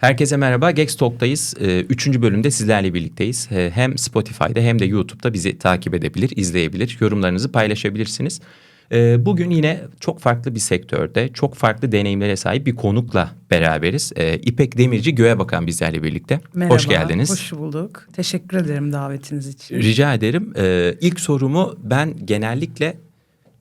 Herkese merhaba. Gex Talk'tayız. Ee, Üçüncü bölümde sizlerle birlikteyiz. Ee, Hem Spotify'da hem de YouTube'da bizi takip edebilir, izleyebilir, yorumlarınızı paylaşabilirsiniz. Ee, Bugün yine çok farklı bir sektörde, çok farklı deneyimlere sahip bir konukla beraberiz. İpek Demirci Göğe Bakan bizlerle birlikte. Merhaba, Hoş geldiniz. Hoş bulduk. Teşekkür ederim davetiniz için. Rica ederim. İlk sorumu ben genellikle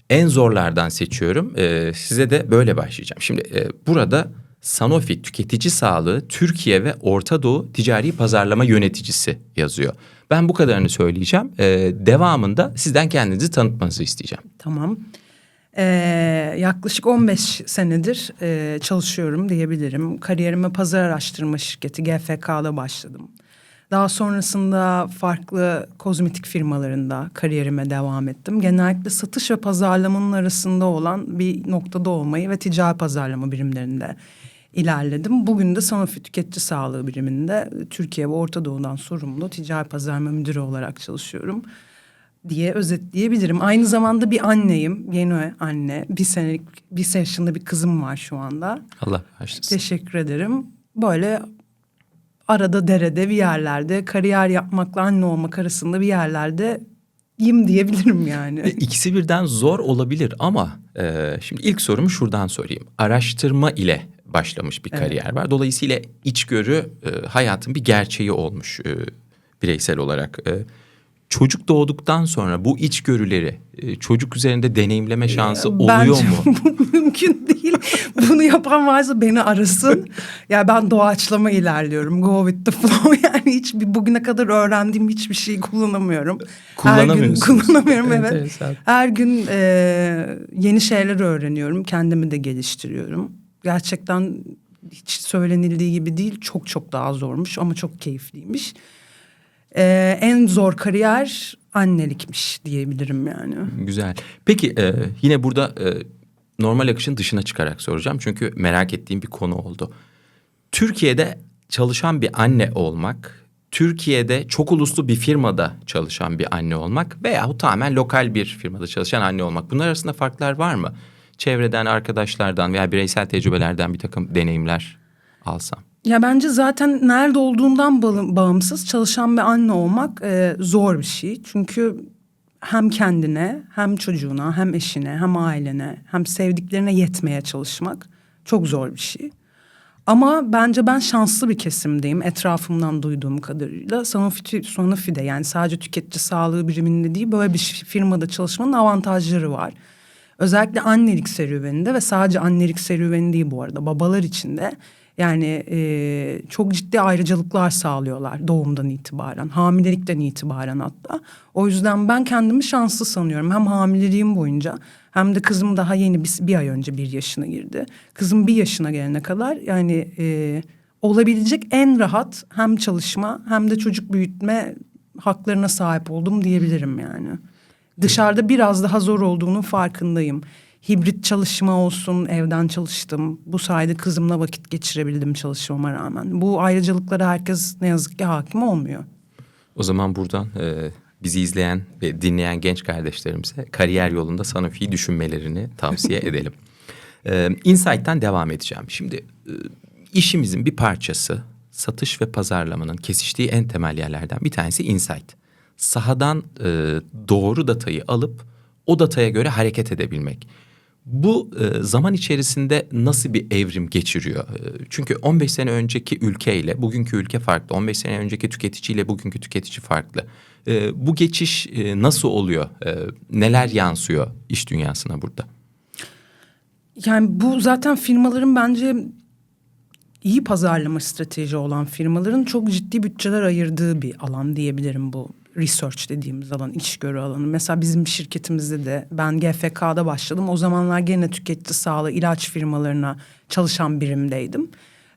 en zorlardan seçiyorum. Size de böyle başlayacağım. Şimdi e, burada Sanofi Tüketici Sağlığı Türkiye ve Orta Doğu Ticari Pazarlama Yöneticisi yazıyor. Ben bu kadarını söyleyeceğim. Ee, devamında sizden kendinizi tanıtmanızı isteyeceğim. Tamam. Ee, yaklaşık 15 senedir e, çalışıyorum diyebilirim. Kariyerime pazar araştırma şirketi GFK'da başladım. Daha sonrasında farklı kozmetik firmalarında kariyerime devam ettim. Genellikle satış ve pazarlamanın arasında olan bir noktada olmayı ve ticari pazarlama birimlerinde ilerledim. Bugün de Sanofi Tüketici Sağlığı biriminde Türkiye ve Orta Doğu'dan sorumlu ticari pazarlama müdürü olarak çalışıyorum diye özetleyebilirim. Aynı zamanda bir anneyim, yeni anne. Bir senelik, bir yaşında bir kızım var şu anda. Allah bağışlasın. Teşekkür ederim. Böyle arada derede bir yerlerde kariyer yapmakla anne olmak arasında bir yerlerde yim diyebilirim yani. E, İkisi birden zor olabilir ama e, şimdi ilk sorumu şuradan sorayım. Araştırma ile başlamış bir kariyer var. Dolayısıyla içgörü e, hayatın bir gerçeği olmuş e, bireysel olarak. E, çocuk doğduktan sonra bu içgörüleri e, çocuk üzerinde deneyimleme şansı oluyor Bence mu? bu mümkün değil. Bunu yapan varsa beni arasın. ya ben doğaçlama ilerliyorum. Go with the flow. Yani hiç bugüne kadar öğrendiğim hiçbir şeyi kullanamıyorum. Kullanamıyorsunuz. kullanamıyorum evet. Enteresan. Her gün e, yeni şeyler öğreniyorum. Kendimi de geliştiriyorum. Gerçekten hiç söylenildiği gibi değil. Çok çok daha zormuş ama çok keyifliymiş. E, en zor kariyer annelikmiş diyebilirim yani. Güzel. Peki e, yine burada e, normal akışın dışına çıkarak soracağım. Çünkü merak ettiğim bir konu oldu. Türkiye'de çalışan bir anne olmak, Türkiye'de çok uluslu bir firmada çalışan bir anne olmak veyahut tamamen lokal bir firmada çalışan anne olmak. Bunlar arasında farklar var mı? Çevreden, arkadaşlardan veya bireysel tecrübelerden bir takım deneyimler alsam. Ya bence zaten nerede olduğundan bağ- bağımsız çalışan bir anne olmak e, zor bir şey. Çünkü hem kendine hem çocuğuna hem eşine hem ailene hem sevdiklerine yetmeye çalışmak çok zor bir şey. Ama bence ben şanslı bir kesimdeyim etrafımdan duyduğum kadarıyla. Sanofi, Sanofi'de yani sadece tüketici sağlığı biriminde değil böyle bir firmada çalışmanın avantajları var. Özellikle annelik serüveninde ve sadece annelik serüveni değil bu arada babalar için de yani e, çok ciddi ayrıcalıklar sağlıyorlar doğumdan itibaren, hamilelikten itibaren hatta. O yüzden ben kendimi şanslı sanıyorum. Hem hamileliğim boyunca hem de kızım daha yeni bir, bir ay önce bir yaşına girdi. Kızım bir yaşına gelene kadar yani e, olabilecek en rahat hem çalışma hem de çocuk büyütme haklarına sahip oldum diyebilirim yani. Dışarıda biraz daha zor olduğunun farkındayım. Hibrit çalışma olsun, evden çalıştım. Bu sayede kızımla vakit geçirebildim çalışmama rağmen. Bu ayrıcalıklara herkes ne yazık ki hakim olmuyor. O zaman buradan e, bizi izleyen ve dinleyen genç kardeşlerimize kariyer yolunda Sanofi'yi düşünmelerini tavsiye edelim. E, Insight'tan devam edeceğim. Şimdi e, işimizin bir parçası satış ve pazarlamanın kesiştiği en temel yerlerden bir tanesi Insight. Sahadan e, doğru datayı alıp o dataya göre hareket edebilmek. Bu e, zaman içerisinde nasıl bir evrim geçiriyor? E, çünkü 15 sene önceki ülkeyle bugünkü ülke farklı. 15 sene önceki tüketiciyle bugünkü tüketici farklı. E, bu geçiş e, nasıl oluyor? E, neler yansıyor iş dünyasına burada? Yani bu zaten firmaların bence iyi pazarlama strateji olan firmaların çok ciddi bütçeler ayırdığı bir alan diyebilirim bu research dediğimiz alan, içgörü alanı. Mesela bizim şirketimizde de ben GFK'da başladım. O zamanlar gene tüketici sağlığı ilaç firmalarına çalışan birimdeydim.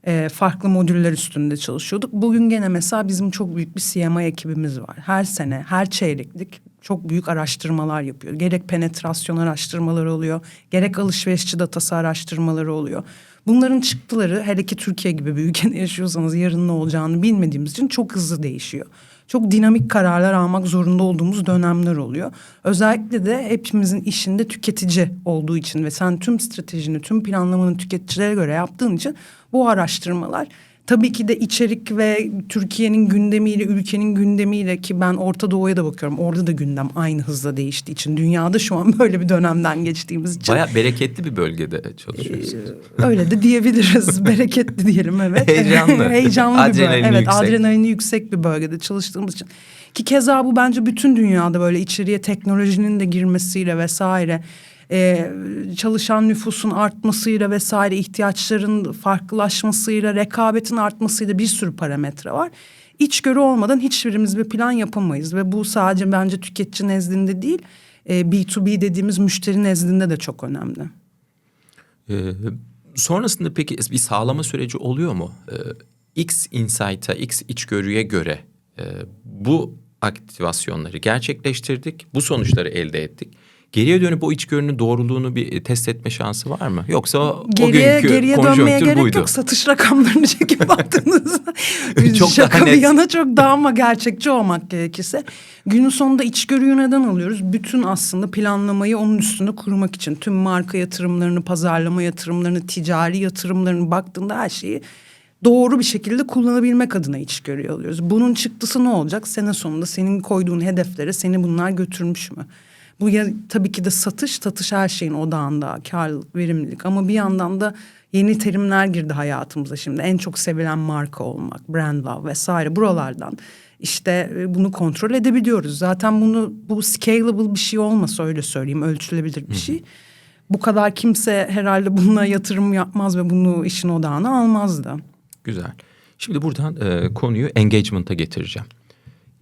Ee, farklı modüller üstünde çalışıyorduk. Bugün gene mesela bizim çok büyük bir CMI ekibimiz var. Her sene, her çeyreklik çok büyük araştırmalar yapıyor. Gerek penetrasyon araştırmaları oluyor, gerek alışverişçi datası araştırmaları oluyor. Bunların çıktıları hele ki Türkiye gibi bir ülkede yaşıyorsanız yarın ne olacağını bilmediğimiz için çok hızlı değişiyor. Çok dinamik kararlar almak zorunda olduğumuz dönemler oluyor. Özellikle de hepimizin işinde tüketici olduğu için ve sen tüm stratejini, tüm planlamanı tüketicilere göre yaptığın için bu araştırmalar Tabii ki de içerik ve Türkiye'nin gündemiyle, ülkenin gündemiyle ki ben Orta Doğu'ya da bakıyorum. Orada da gündem aynı hızla değiştiği için. Dünyada şu an böyle bir dönemden geçtiğimiz için. Baya bereketli bir bölgede çalışıyorsunuz. Öyle de diyebiliriz. Bereketli diyelim evet. Heyecanlı. Heyecanlı bir bölge. Evet yüksek. adrenalini yüksek bir bölgede çalıştığımız için. Ki keza bu bence bütün dünyada böyle içeriye teknolojinin de girmesiyle vesaire e, çalışan nüfusun artmasıyla vesaire ihtiyaçların farklılaşmasıyla rekabetin artmasıyla bir sürü parametre var. İçgörü olmadan hiçbirimiz bir plan yapamayız ve bu sadece bence tüketici nezdinde değil e, B2B dediğimiz müşteri nezdinde de çok önemli. Ee, sonrasında peki bir sağlama süreci oluyor mu? Ee, X insight'a, X içgörüye göre e, bu aktivasyonları gerçekleştirdik. Bu sonuçları elde ettik. Geriye dönüp o içgörünün doğruluğunu bir e, test etme şansı var mı? Yoksa o Geriye, günkü geriye dönmeye gerek buydu. yok. Satış rakamlarını çekip baktığınızda Çok şaka bir yana çok daha ama gerçekçi olmak gerekirse. Günün sonunda içgörüyü neden alıyoruz? Bütün aslında planlamayı onun üstünde kurmak için. Tüm marka yatırımlarını, pazarlama yatırımlarını, ticari yatırımlarını baktığında her şeyi doğru bir şekilde kullanabilmek adına içgörüyü alıyoruz. Bunun çıktısı ne olacak? Sene sonunda senin koyduğun hedeflere seni bunlar götürmüş mü? Bu ya tabii ki de satış, satış her şeyin odağında, karlılık, verimlilik ama bir yandan da yeni terimler girdi hayatımıza şimdi. En çok sevilen marka olmak, brand love vesaire buralardan işte e, bunu kontrol edebiliyoruz. Zaten bunu bu scalable bir şey olmasa öyle söyleyeyim, ölçülebilir bir şey. Bu kadar kimse herhalde buna yatırım yapmaz ve bunu işin odağına almaz da. Güzel. Şimdi buradan e, konuyu engagement'a getireceğim.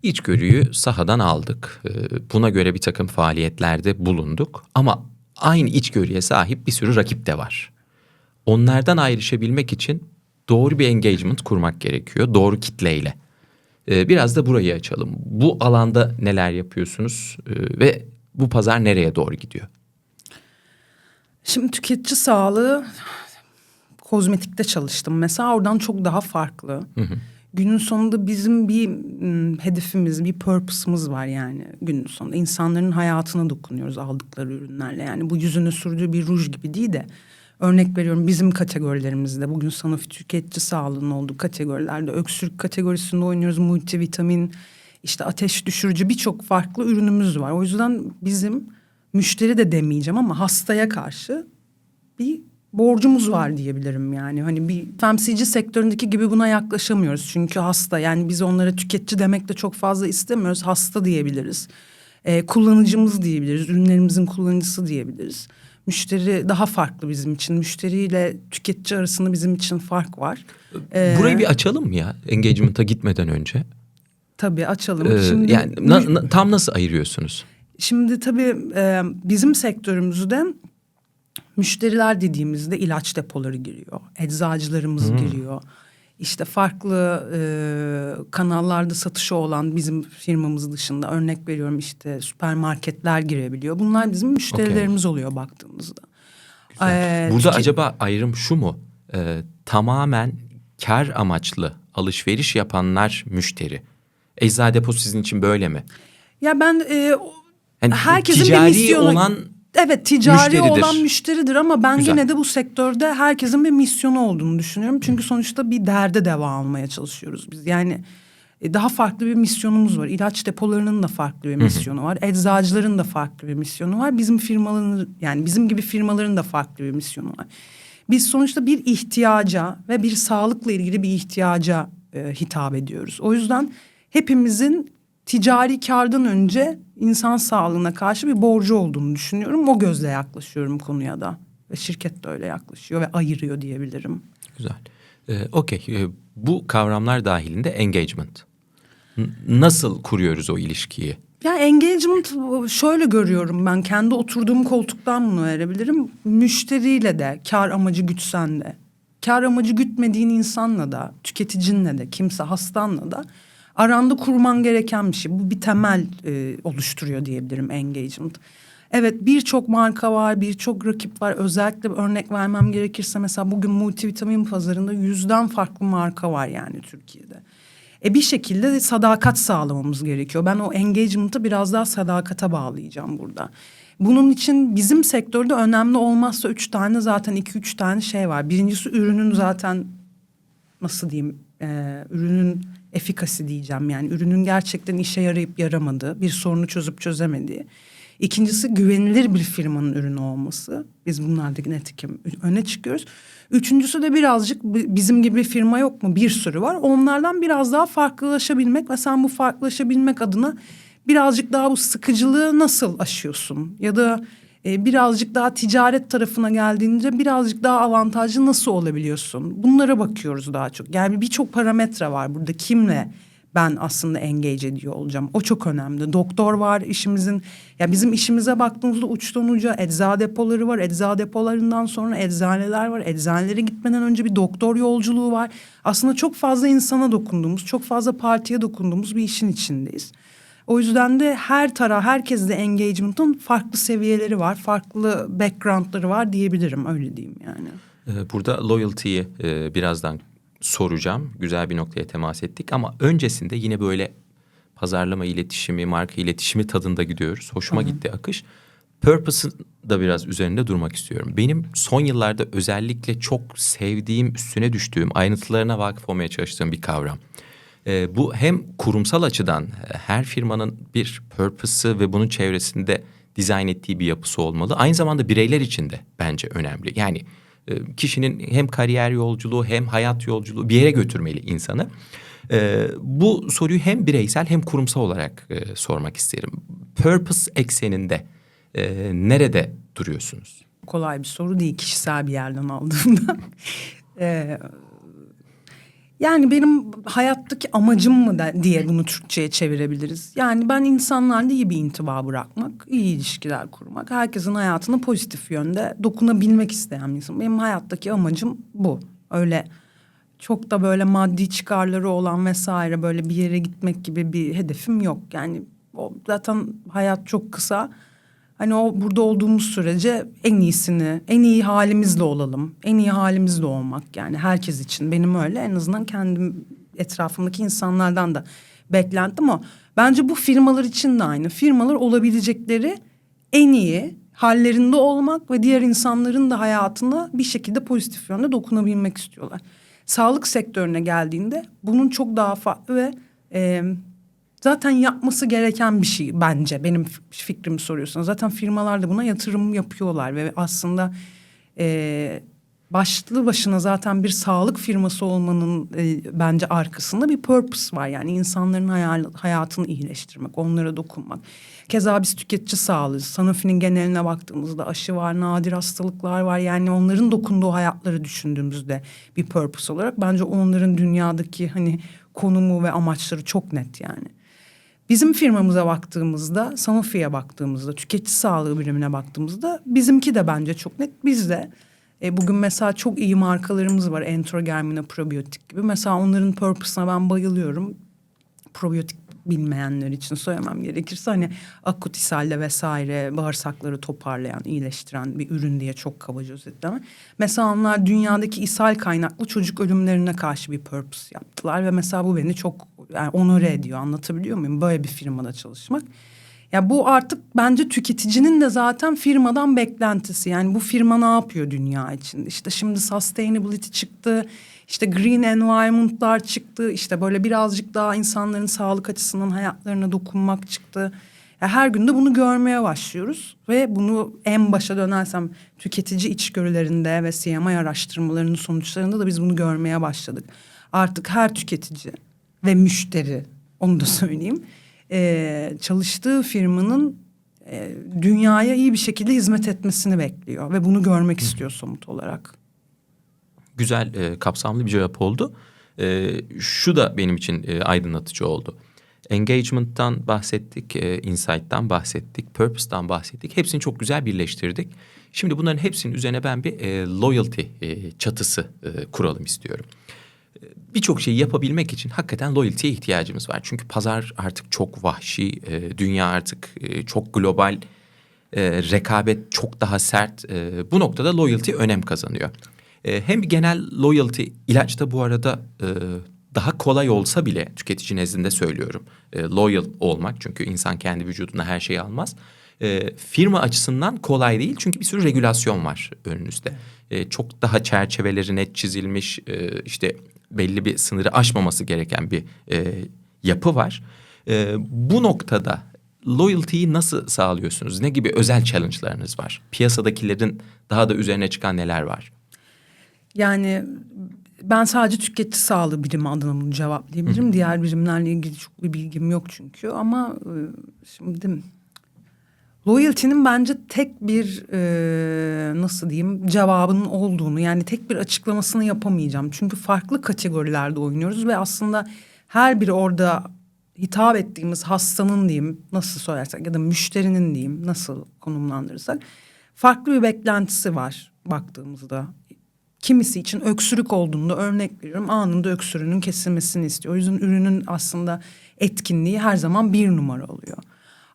İçgörüyü sahadan aldık. E, buna göre bir takım faaliyetlerde bulunduk. Ama aynı içgörüye sahip bir sürü rakip de var. Onlardan ayrışabilmek için doğru bir engagement kurmak gerekiyor. Doğru kitleyle. E, biraz da burayı açalım. Bu alanda neler yapıyorsunuz E, ve bu pazar nereye doğru gidiyor? Şimdi tüketici sağlığı kozmetikte çalıştım. Mesela oradan çok daha farklı. Günün sonunda bizim bir hedefimiz, bir purpose'ımız var yani günün sonunda. insanların hayatına dokunuyoruz aldıkları ürünlerle. Yani bu yüzüne sürdüğü bir ruj gibi değil de örnek veriyorum bizim kategorilerimizde bugün Sanofi tüketici sağlığının olduğu kategorilerde öksürük kategorisinde oynuyoruz. Multivitamin, işte ateş düşürücü birçok farklı ürünümüz var. O yüzden bizim müşteri de demeyeceğim ama hastaya karşı bir borcumuz var diyebilirim yani. Hani bir FMCG sektöründeki gibi buna yaklaşamıyoruz. Çünkü hasta yani biz onlara tüketici demek de çok fazla istemiyoruz. Hasta diyebiliriz. Ee, kullanıcımız diyebiliriz. Ürünlerimizin kullanıcısı diyebiliriz. Müşteri daha farklı bizim için. Müşteriyle tüketici arasında bizim için fark var. Ee, Burayı bir açalım mı ya engagement'a gitmeden önce? Tabii açalım. Ee, Şimdi yani na- na- tam nasıl ayırıyorsunuz? Şimdi tabii e, bizim sektörümüzde müşteriler dediğimizde ilaç depoları giriyor. Eczacılarımız giriyor. İşte farklı e, kanallarda satışı olan bizim firmamız dışında örnek veriyorum işte süpermarketler girebiliyor. Bunlar bizim müşterilerimiz oluyor baktığımızda. Ee, Burada tüke- acaba ayrım şu mu? Ee, tamamen kar amaçlı alışveriş yapanlar müşteri. Eczacı deposu sizin için böyle mi? Ya ben e, Yani herkesin ticari bir misyonu olan evet ticari müşteridir. olan müşteridir ama ben Güzel. yine de bu sektörde herkesin bir misyonu olduğunu düşünüyorum. Çünkü sonuçta bir derde deva almaya çalışıyoruz biz. Yani e, daha farklı bir misyonumuz var. İlaç depolarının da farklı bir misyonu var. Eczacıların da farklı bir misyonu var. Bizim firmaların yani bizim gibi firmaların da farklı bir misyonu var. Biz sonuçta bir ihtiyaca ve bir sağlıkla ilgili bir ihtiyaca e, hitap ediyoruz. O yüzden hepimizin ticari kardan önce insan sağlığına karşı bir borcu olduğunu düşünüyorum. O gözle yaklaşıyorum konuya da. Ve şirket de öyle yaklaşıyor ve ayırıyor diyebilirim. güzel. Ee, Okey. Ee, bu kavramlar dahilinde engagement. N- nasıl kuruyoruz o ilişkiyi? Yani engagement şöyle görüyorum ben kendi oturduğum koltuktan bunu verebilirim. Müşteriyle de kar amacı gütsen de kar amacı gütmediğin insanla da tüketicinle de kimse hastanla da aranda kurman gereken bir şey. Bu bir temel e, oluşturuyor diyebilirim engagement. Evet birçok marka var, birçok rakip var. Özellikle örnek vermem gerekirse mesela bugün multivitamin pazarında yüzden farklı marka var yani Türkiye'de. E bir şekilde de sadakat sağlamamız gerekiyor. Ben o engagement'ı biraz daha sadakata bağlayacağım burada. Bunun için bizim sektörde önemli olmazsa üç tane zaten iki üç tane şey var. Birincisi ürünün zaten nasıl diyeyim Ee, ürünün efikasi diyeceğim yani ürünün gerçekten işe yarayıp yaramadığı, bir sorunu çözüp çözemediği. İkincisi güvenilir bir firmanın ürünü olması. Biz bunlardaki netikim öne çıkıyoruz. Üçüncüsü de birazcık bi- bizim gibi firma yok mu? Bir sürü var. Onlardan biraz daha farklılaşabilmek ve sen bu farklılaşabilmek adına birazcık daha bu sıkıcılığı nasıl aşıyorsun? Ya da e, birazcık daha ticaret tarafına geldiğince birazcık daha avantajlı nasıl olabiliyorsun? Bunlara bakıyoruz daha çok. Yani birçok parametre var burada. Kimle ben aslında engage ediyor olacağım. O çok önemli. Doktor var işimizin. Ya bizim işimize baktığımızda uçtan uca ecza depoları var. Ecza depolarından sonra eczaneler var. Eczanelere gitmeden önce bir doktor yolculuğu var. Aslında çok fazla insana dokunduğumuz, çok fazla partiye dokunduğumuz bir işin içindeyiz. O yüzden de her taraf, herkesle engagement'ın farklı seviyeleri var, farklı background'ları var diyebilirim. Öyle diyeyim yani. Ee, Burada loyalty'yi e, birazdan soracağım. Güzel bir noktaya temas ettik ama öncesinde yine böyle pazarlama iletişimi, marka iletişimi tadında gidiyoruz. Hoşuma gitti akış. Purpose'ın da biraz üzerinde durmak istiyorum. Benim son yıllarda özellikle çok sevdiğim, üstüne düştüğüm, ayrıntılarına vakıf olmaya çalıştığım bir kavram. Ee, bu hem kurumsal açıdan e, her firmanın bir purpose'ı ve bunun çevresinde dizayn ettiği bir yapısı olmalı. Aynı zamanda bireyler için de bence önemli. Yani e, kişinin hem kariyer yolculuğu hem hayat yolculuğu bir yere götürmeli insanı. E, bu soruyu hem bireysel hem kurumsal olarak e, sormak isterim. Purpose ekseninde e, nerede duruyorsunuz? Kolay bir soru değil kişisel bir yerden aldığımda. Ee, yani benim hayattaki amacım mı diye bunu Türkçe'ye çevirebiliriz. Yani ben insanlarla iyi bir intiba bırakmak, iyi ilişkiler kurmak, herkesin hayatına pozitif yönde dokunabilmek isteyen bir insan. Benim hayattaki amacım bu. Öyle çok da böyle maddi çıkarları olan vesaire böyle bir yere gitmek gibi bir hedefim yok. Yani o zaten hayat çok kısa. Hani o burada olduğumuz sürece en iyisini, en iyi halimizle olalım. En iyi halimizle olmak yani herkes için. Benim öyle en azından kendim etrafımdaki insanlardan da beklentim o. Bence bu firmalar için de aynı. Firmalar olabilecekleri en iyi hallerinde olmak ve diğer insanların da hayatına bir şekilde pozitif yönde dokunabilmek istiyorlar. Sağlık sektörüne geldiğinde bunun çok daha farklı ve e, zaten yapması gereken bir şey bence benim fikrimi soruyorsunuz. Zaten firmalar da buna yatırım yapıyorlar ve aslında e, başlı başına zaten bir sağlık firması olmanın e, bence arkasında bir purpose var. Yani insanların hayal, hayatını iyileştirmek, onlara dokunmak. Keza biz tüketici sağlığı, Sanofi'nin geneline baktığımızda aşı var, nadir hastalıklar var. Yani onların dokunduğu hayatları düşündüğümüzde bir purpose olarak bence onların dünyadaki hani konumu ve amaçları çok net yani. Bizim firmamıza baktığımızda, Sanofi'ye baktığımızda, tüketici sağlığı birimine baktığımızda bizimki de bence çok net. Biz de e, bugün mesela çok iyi markalarımız var. Enterogermina, probiyotik gibi. Mesela onların purpose'ına ben bayılıyorum. Probiyotik bilmeyenler için söylemem gerekirse hani akut ishalle vesaire bağırsakları toparlayan, iyileştiren bir ürün diye çok kabaca özetleme. Mesela onlar dünyadaki ishal kaynaklı çocuk ölümlerine karşı bir purpose yaptılar ve mesela bu beni çok yani onore ediyor. Anlatabiliyor muyum? Böyle bir firmada çalışmak. Ya bu artık bence tüketicinin de zaten firmadan beklentisi. Yani bu firma ne yapıyor dünya için? İşte şimdi sustainability çıktı. İşte green environment'lar çıktı. İşte böyle birazcık daha insanların sağlık açısından hayatlarına dokunmak çıktı. Ya her gün de bunu görmeye başlıyoruz ve bunu en başa dönersem tüketici içgörülerinde ve CMI araştırmalarının sonuçlarında da biz bunu görmeye başladık. Artık her tüketici ve müşteri onu da söyleyeyim e, çalıştığı firmanın e, dünyaya iyi bir şekilde hizmet etmesini bekliyor ve bunu görmek istiyor somut olarak. Güzel, e, kapsamlı bir cevap oldu. E, şu da benim için e, aydınlatıcı oldu. Engagement'tan bahsettik, e, insight'tan bahsettik, purpose'dan bahsettik. Hepsini çok güzel birleştirdik. Şimdi bunların hepsinin üzerine ben bir e, loyalty e, çatısı e, kuralım istiyorum. Birçok şeyi yapabilmek için hakikaten loyalty'ye ihtiyacımız var. Çünkü pazar artık çok vahşi, e, dünya artık e, çok global, e, rekabet çok daha sert. Bu noktada loyalty önem kazanıyor. Hem genel loyalty ilaçta bu arada daha kolay olsa bile tüketici nezdinde söylüyorum. E, loyal olmak çünkü insan kendi vücuduna her şeyi almaz. E, firma açısından kolay değil çünkü bir sürü regülasyon var önünüzde. E, çok daha çerçeveleri net çizilmiş e, işte belli bir sınırı aşmaması gereken bir e, yapı var. E, bu noktada loyalty'yi nasıl sağlıyorsunuz? Ne gibi özel challenge'larınız var? Piyasadakilerin daha da üzerine çıkan neler var? Yani ben sadece tüketici sağlığı birimi adına bunu cevaplayabilirim. Diğer birimlerle ilgili çok bir bilgim yok çünkü. Ama e, şimdi loyalty'nin bence tek bir e, nasıl diyeyim cevabının olduğunu yani tek bir açıklamasını yapamayacağım. Çünkü farklı kategorilerde oynuyoruz ve aslında her biri orada hitap ettiğimiz hastanın diyeyim nasıl söylersek ya da müşterinin diyeyim nasıl konumlandırırsak farklı bir beklentisi var baktığımızda. Kimisi için öksürük olduğunda örnek veriyorum anında öksürüğünün kesilmesini istiyor. O yüzden ürünün aslında etkinliği her zaman bir numara oluyor.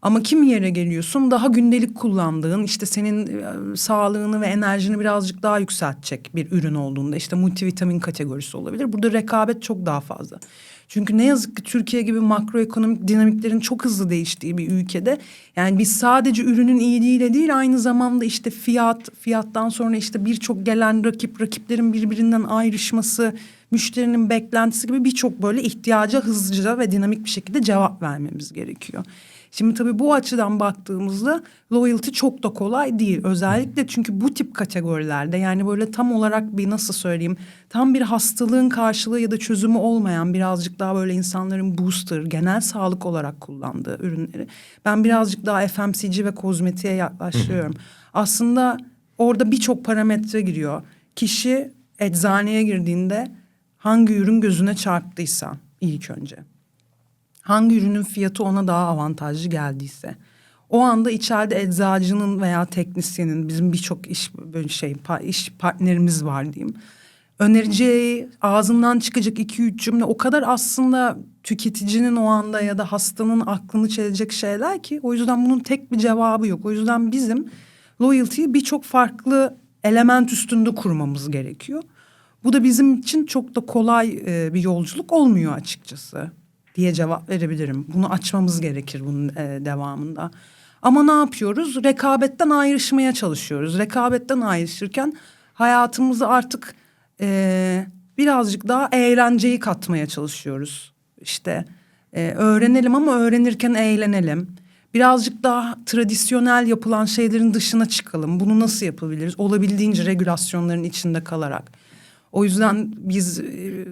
Ama kim yere geliyorsun daha gündelik kullandığın işte senin e, sağlığını ve enerjini birazcık daha yükseltecek bir ürün olduğunda işte multivitamin kategorisi olabilir. Burada rekabet çok daha fazla. Çünkü ne yazık ki Türkiye gibi makroekonomik dinamiklerin çok hızlı değiştiği bir ülkede yani biz sadece ürünün iyiliğiyle değil aynı zamanda işte fiyat, fiyattan sonra işte birçok gelen rakip, rakiplerin birbirinden ayrışması, müşterinin beklentisi gibi birçok böyle ihtiyaca hızlıca ve dinamik bir şekilde cevap vermemiz gerekiyor. Şimdi tabii bu açıdan baktığımızda loyalty çok da kolay değil. Özellikle çünkü bu tip kategorilerde yani böyle tam olarak bir nasıl söyleyeyim tam bir hastalığın karşılığı ya da çözümü olmayan birazcık daha böyle insanların booster genel sağlık olarak kullandığı ürünleri. Ben birazcık daha FMCG ve kozmetiğe yaklaşıyorum. Aslında orada birçok parametre giriyor. Kişi eczaneye girdiğinde hangi ürün gözüne çarptıysa ilk önce hangi ürünün fiyatı ona daha avantajlı geldiyse o anda içeride eczacının veya teknisyenin bizim birçok iş böyle şey iş partnerimiz var diyeyim. Önereceği ağzından çıkacak iki üç cümle o kadar aslında tüketicinin o anda ya da hastanın aklını çelecek şeyler ki o yüzden bunun tek bir cevabı yok. O yüzden bizim loyalty'yi birçok farklı element üstünde kurmamız gerekiyor. Bu da bizim için çok da kolay e, bir yolculuk olmuyor açıkçası diye cevap verebilirim. Bunu açmamız gerekir bunun e, devamında. Ama ne yapıyoruz? Rekabetten ayrışmaya çalışıyoruz. Rekabetten ayrışırken hayatımızı artık e, birazcık daha eğlenceyi katmaya çalışıyoruz. İşte e, öğrenelim ama öğrenirken eğlenelim. Birazcık daha tradisyonel yapılan şeylerin dışına çıkalım. Bunu nasıl yapabiliriz? Olabildiğince regülasyonların içinde kalarak. O yüzden biz e,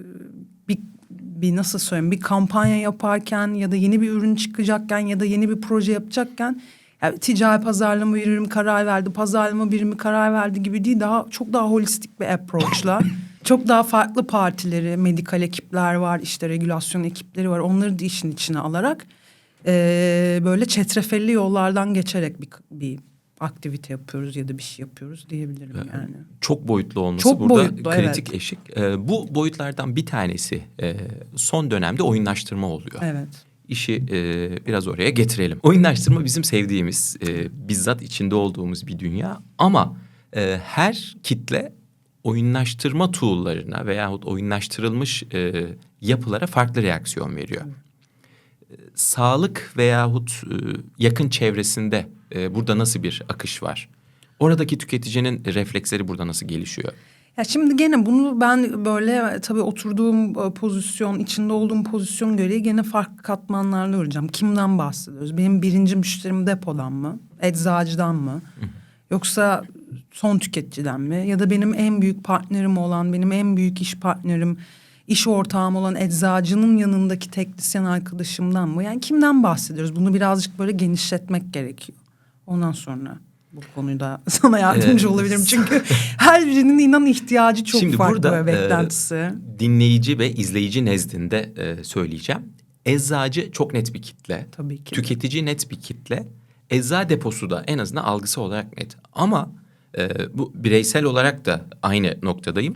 bir bir nasıl söyleyeyim bir kampanya yaparken ya da yeni bir ürün çıkacakken ya da yeni bir proje yapacakken yani ticari pazarlama birimi karar verdi, pazarlama birimi karar verdi gibi değil daha çok daha holistik bir approach'la çok daha farklı partileri, medikal ekipler var, işte regülasyon ekipleri var. Onları da işin içine alarak e, böyle çetrefelli yollardan geçerek bir, bir aktivite yapıyoruz ya da bir şey yapıyoruz diyebilirim yani. Çok boyutlu olması Çok burada boyutlu, kritik evet. eşik. Ee, bu boyutlardan bir tanesi e, son dönemde oyunlaştırma oluyor. Evet. İşi e, biraz oraya getirelim. Oyunlaştırma bizim sevdiğimiz, e, bizzat içinde olduğumuz bir dünya. Ama e, her kitle oyunlaştırma tool'larına veyahut oyunlaştırılmış e, yapılara farklı reaksiyon veriyor. Sağlık veyahut e, yakın çevresinde e, burada nasıl bir akış var? Oradaki tüketicinin refleksleri burada nasıl gelişiyor? Ya şimdi gene bunu ben böyle tabii oturduğum e, pozisyon, içinde olduğum pozisyon gereği gene farklı katmanlarla öreceğim. Kimden bahsediyoruz? Benim birinci müşterim depodan mı? Eczacıdan mı? Yoksa son tüketiciden mi? Ya da benim en büyük partnerim olan, benim en büyük iş partnerim, iş ortağım olan eczacının yanındaki teknisyen arkadaşımdan mı? Yani kimden bahsediyoruz? Bunu birazcık böyle genişletmek gerekiyor. Ondan sonra bu konuda sana yardımcı Ee, olabilirim. Çünkü her birinin inan ihtiyacı çok Şimdi farklı burada, e, beklentisi. Dinleyici ve izleyici nezdinde e, söyleyeceğim. Eczacı çok net bir kitle. Tabii ki. Tüketici net bir kitle. Ecza deposu da en azından algısı olarak net. Ama e, bu bireysel olarak da aynı noktadayım.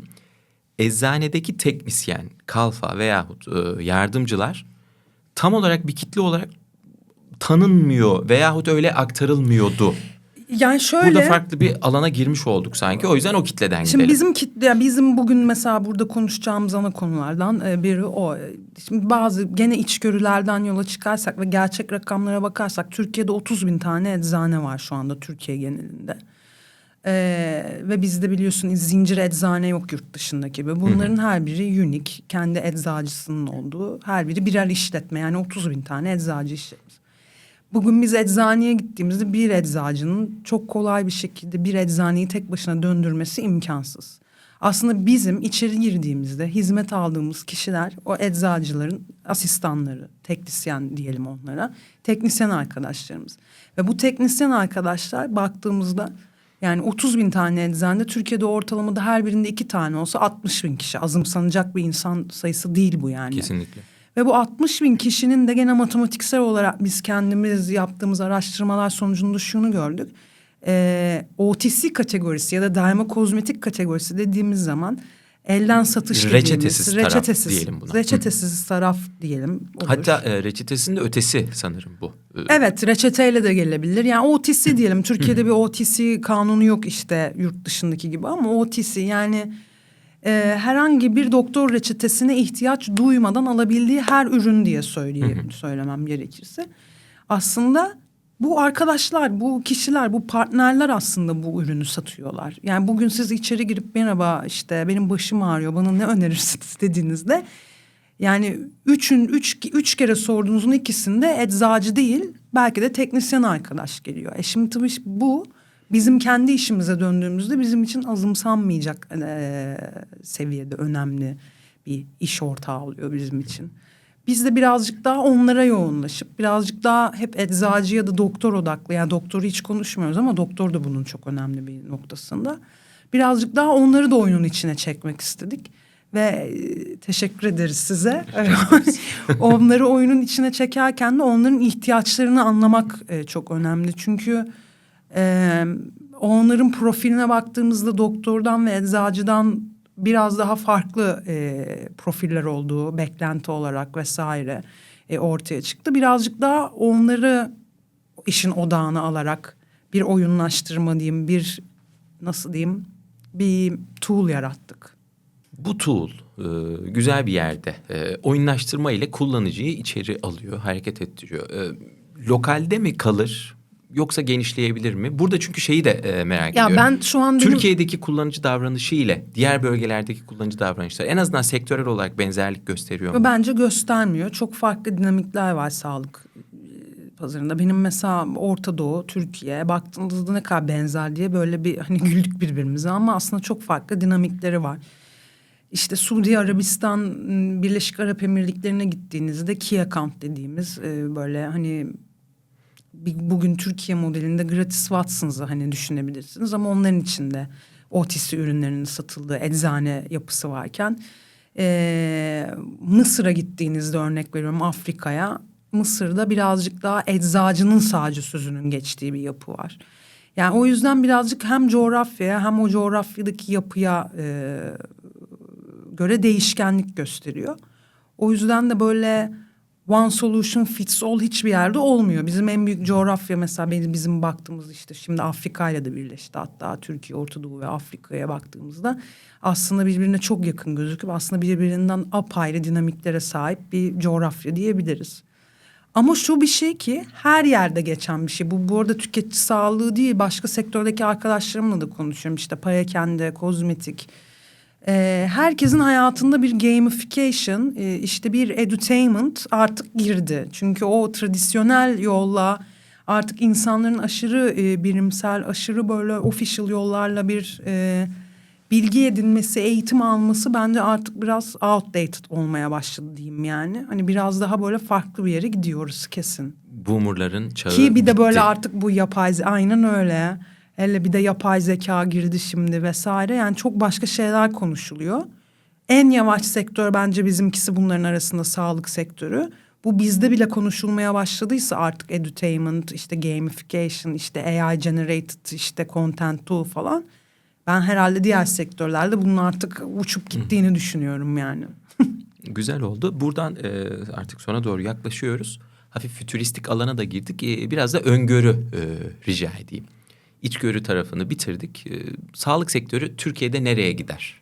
Eczanedeki teknisyen, kalfa veyahut e, yardımcılar tam olarak bir kitle olarak tanınmıyor veyahut öyle aktarılmıyordu. Yani şöyle. Burada farklı bir alana girmiş olduk sanki. O yüzden o kitleden Şimdi gidelim. bizim kitle, yani bizim bugün mesela burada konuşacağımız ana konulardan e, biri o. Şimdi bazı gene içgörülerden yola çıkarsak ve gerçek rakamlara bakarsak Türkiye'de 30 bin tane eczane var şu anda Türkiye genelinde. Ee, ve bizde biliyorsun zincir eczane yok yurt dışında gibi. Bunların her biri unik, kendi eczacısının olduğu, her biri birer işletme. Yani 30 bin tane eczacı işletmesi. Bugün biz eczaneye gittiğimizde bir eczacının çok kolay bir şekilde bir eczaneyi tek başına döndürmesi imkansız. Aslında bizim içeri girdiğimizde hizmet aldığımız kişiler o eczacıların asistanları, teknisyen diyelim onlara, teknisyen arkadaşlarımız. Ve bu teknisyen arkadaşlar baktığımızda yani 30 bin tane eczanede Türkiye'de ortalamada her birinde iki tane olsa 60 bin kişi azımsanacak bir insan sayısı değil bu yani. Kesinlikle. Ve bu 60 bin kişinin de gene matematiksel olarak biz kendimiz yaptığımız araştırmalar sonucunda şunu gördük. Ee, OTC kategorisi ya da dermokozmetik kategorisi dediğimiz zaman elden satış Reçetesiz dediğimiz, taraf diyelim buna. Reçetesiz taraf diyelim. olur. Hatta e, reçetesinin de ötesi sanırım bu. Evet reçeteyle de gelebilir. Yani OTC diyelim. Türkiye'de bir OTC kanunu yok işte yurt dışındaki gibi ama OTC yani e, herhangi bir doktor reçetesine ihtiyaç duymadan alabildiği her ürün diye söyleyeyim, söylemem gerekirse. Aslında bu arkadaşlar, bu kişiler, bu partnerler aslında bu ürünü satıyorlar. Yani bugün siz içeri girip merhaba işte benim başım ağrıyor bana ne önerirsiniz dediğinizde yani üçün üç, üç kere sorduğunuzun ikisinde eczacı değil belki de teknisyen arkadaş geliyor. E şimdi tabii bu bizim kendi işimize döndüğümüzde bizim için azımsanmayacak e, seviyede önemli bir iş ortağı oluyor bizim için. Biz de birazcık daha onlara yoğunlaşıp birazcık daha hep eczacı ya da doktor odaklı yani doktoru hiç konuşmuyoruz ama doktor da bunun çok önemli bir noktasında. Birazcık daha onları da oyunun içine çekmek istedik ve teşekkür ederiz size. onları oyunun içine çekerken de onların ihtiyaçlarını anlamak çok önemli. Çünkü onların profiline baktığımızda doktordan ve eczacıdan biraz daha farklı e, profiller olduğu beklenti olarak vesaire e, ortaya çıktı. Birazcık daha onları işin odağına alarak bir oyunlaştırma diyeyim, bir nasıl diyeyim, bir tool yarattık. Bu tool e, güzel bir yerde e, oyunlaştırma ile kullanıcıyı içeri alıyor, hareket ettiriyor. E, lokalde mi kalır yoksa genişleyebilir mi? Burada çünkü şeyi de e, merak Ya ediyorum. ben şu an benim- Türkiye'deki kullanıcı davranışı ile diğer bölgelerdeki kullanıcı davranışları en azından sektörel olarak benzerlik gösteriyor mu? Bence göstermiyor. Çok farklı dinamikler var sağlık e, pazarında. Benim mesela Orta Doğu, Türkiye baktığınızda ne kadar benzer diye böyle bir hani güldük birbirimize ama aslında çok farklı dinamikleri var. İşte Suudi Arabistan, m, Birleşik Arap Emirlikleri'ne gittiğinizde key account dediğimiz e, böyle hani bugün Türkiye modelinde gratis Watson's'ı hani düşünebilirsiniz ama onların içinde OTC ürünlerinin satıldığı eczane yapısı varken eee, Mısır'a gittiğinizde örnek veriyorum Afrika'ya Mısır'da birazcık daha eczacının sadece sözünün geçtiği bir yapı var. Yani o yüzden birazcık hem coğrafyaya hem o coğrafyadaki yapıya eee, göre değişkenlik gösteriyor. O yüzden de böyle one solution fits all hiçbir yerde olmuyor. Bizim en büyük coğrafya mesela bizim baktığımız işte şimdi Afrika ile de birleşti. Hatta Türkiye, Orta Doğu ve Afrika'ya baktığımızda aslında birbirine çok yakın gözüküp aslında birbirinden apayrı dinamiklere sahip bir coğrafya diyebiliriz. Ama şu bir şey ki her yerde geçen bir şey. Bu bu arada tüketici sağlığı değil başka sektördeki arkadaşlarımla da konuşuyorum. İşte parakende, kozmetik. Ee, herkesin hayatında bir gamification, e, işte bir edutainment artık girdi. Çünkü o tradisyonel yolla artık insanların aşırı e, bilimsel, aşırı böyle official yollarla bir e, bilgi edinmesi, eğitim alması bence artık biraz outdated olmaya başladı diyeyim yani. Hani biraz daha böyle farklı bir yere gidiyoruz kesin. Boomerların çağı Ki bir de böyle artık bu yapay aynen öyle. Hele bir de yapay zeka girdi şimdi vesaire. Yani çok başka şeyler konuşuluyor. En yavaş sektör bence bizimkisi bunların arasında sağlık sektörü. Bu bizde bile konuşulmaya başladıysa artık edutainment, işte gamification, işte AI generated, işte content tool falan. Ben herhalde diğer sektörlerde bunun artık uçup gittiğini düşünüyorum yani. Güzel oldu. Buradan e, artık sona doğru yaklaşıyoruz. Hafif fütüristik alana da girdik. E, biraz da öngörü e, rica edeyim. İçgörü tarafını bitirdik. Ee, sağlık sektörü Türkiye'de nereye gider?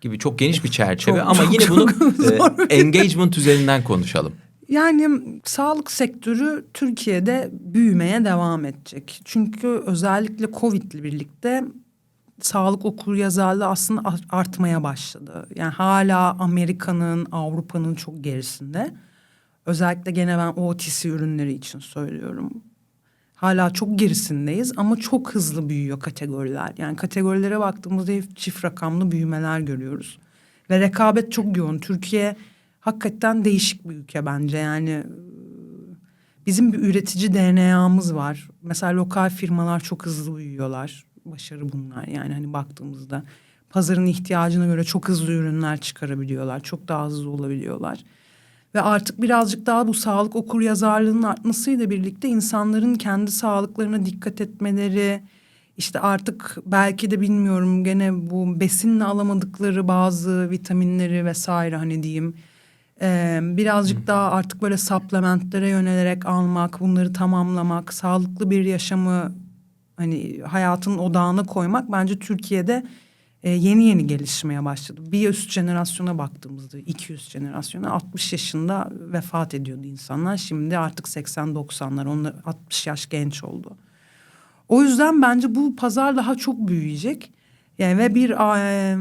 Gibi çok geniş bir çerçeve Çok, ama çok, yine bunu çok e, zor engagement üzerinden konuşalım. Yani sağlık sektörü Türkiye'de büyümeye devam edecek. Çünkü özellikle Covid ile birlikte sağlık okur yazarlığı aslında art- artmaya başladı. Yani hala Amerika'nın, Avrupa'nın çok gerisinde. Özellikle gene ben OTC ürünleri için söylüyorum. Hala çok gerisindeyiz ama çok hızlı büyüyor kategoriler. Yani kategorilere baktığımızda hep çift rakamlı büyümeler görüyoruz. Ve rekabet çok yoğun. Türkiye hakikaten değişik bir ülke bence. Yani e, bizim bir üretici DNA'mız var. Mesela lokal firmalar çok hızlı büyüyorlar. Başarı bunlar yani hani baktığımızda. Pazarın ihtiyacına göre çok hızlı ürünler çıkarabiliyorlar. Çok daha hızlı olabiliyorlar. Ve artık birazcık daha bu sağlık okur yazarlığının artmasıyla birlikte insanların kendi sağlıklarına dikkat etmeleri, işte artık belki de bilmiyorum gene bu besinle alamadıkları bazı vitaminleri vesaire hani diyeyim. Ee, birazcık daha artık böyle supplementlere yönelerek almak, bunları tamamlamak, sağlıklı bir yaşamı hani hayatın odağına koymak bence Türkiye'de e, yeni yeni gelişmeye başladı. Bir üst jenerasyona baktığımızda, iki üst jenerasyona 60 yaşında vefat ediyordu insanlar. Şimdi artık 80-90'lar, onlar 60 yaş genç oldu. O yüzden bence bu pazar daha çok büyüyecek. Yani ve bir e,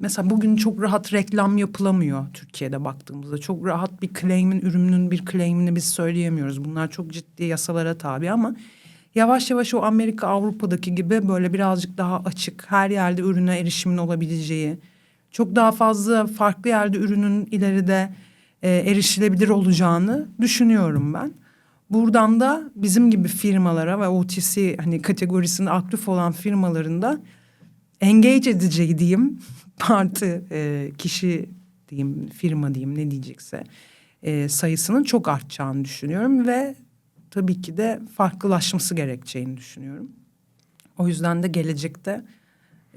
mesela bugün çok rahat reklam yapılamıyor Türkiye'de baktığımızda. Çok rahat bir claim'in ürünün bir claim'ini biz söyleyemiyoruz. Bunlar çok ciddi yasalara tabi ama yavaş yavaş o Amerika Avrupa'daki gibi böyle birazcık daha açık her yerde ürüne erişimin olabileceği çok daha fazla farklı yerde ürünün ileride e, erişilebilir olacağını düşünüyorum ben. Buradan da bizim gibi firmalara ve OTC hani kategorisinde aktif olan firmaların da engage edici diyeyim parti e, kişi diyeyim firma diyeyim ne diyecekse e, sayısının çok artacağını düşünüyorum ve tabii ki de farklılaşması gerekeceğini düşünüyorum. O yüzden de gelecekte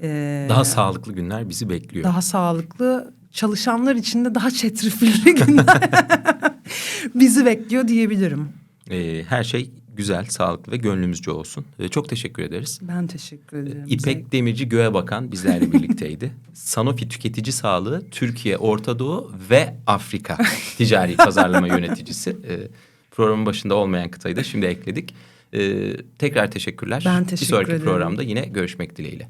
e, Daha sağlıklı günler bizi bekliyor. daha sağlıklı çalışanlar için de daha çetrefilli günler bizi bekliyor diyebilirim. Ee, her şey güzel, sağlıklı ve gönlümüzce olsun. Ee, çok teşekkür ederiz. Ben teşekkür ederim. İpek Demirci Göğe Bakan bizlerle birlikteydi. Sanofi Tüketici Sağlığı Türkiye, Orta Doğu ve Afrika ticari pazarlama yöneticisi. Ee, programın başında olmayan kıtayı da şimdi ekledik. Ee, tekrar teşekkürler. Ben Bir teşekkür sonraki ederim. programda yine görüşmek dileğiyle.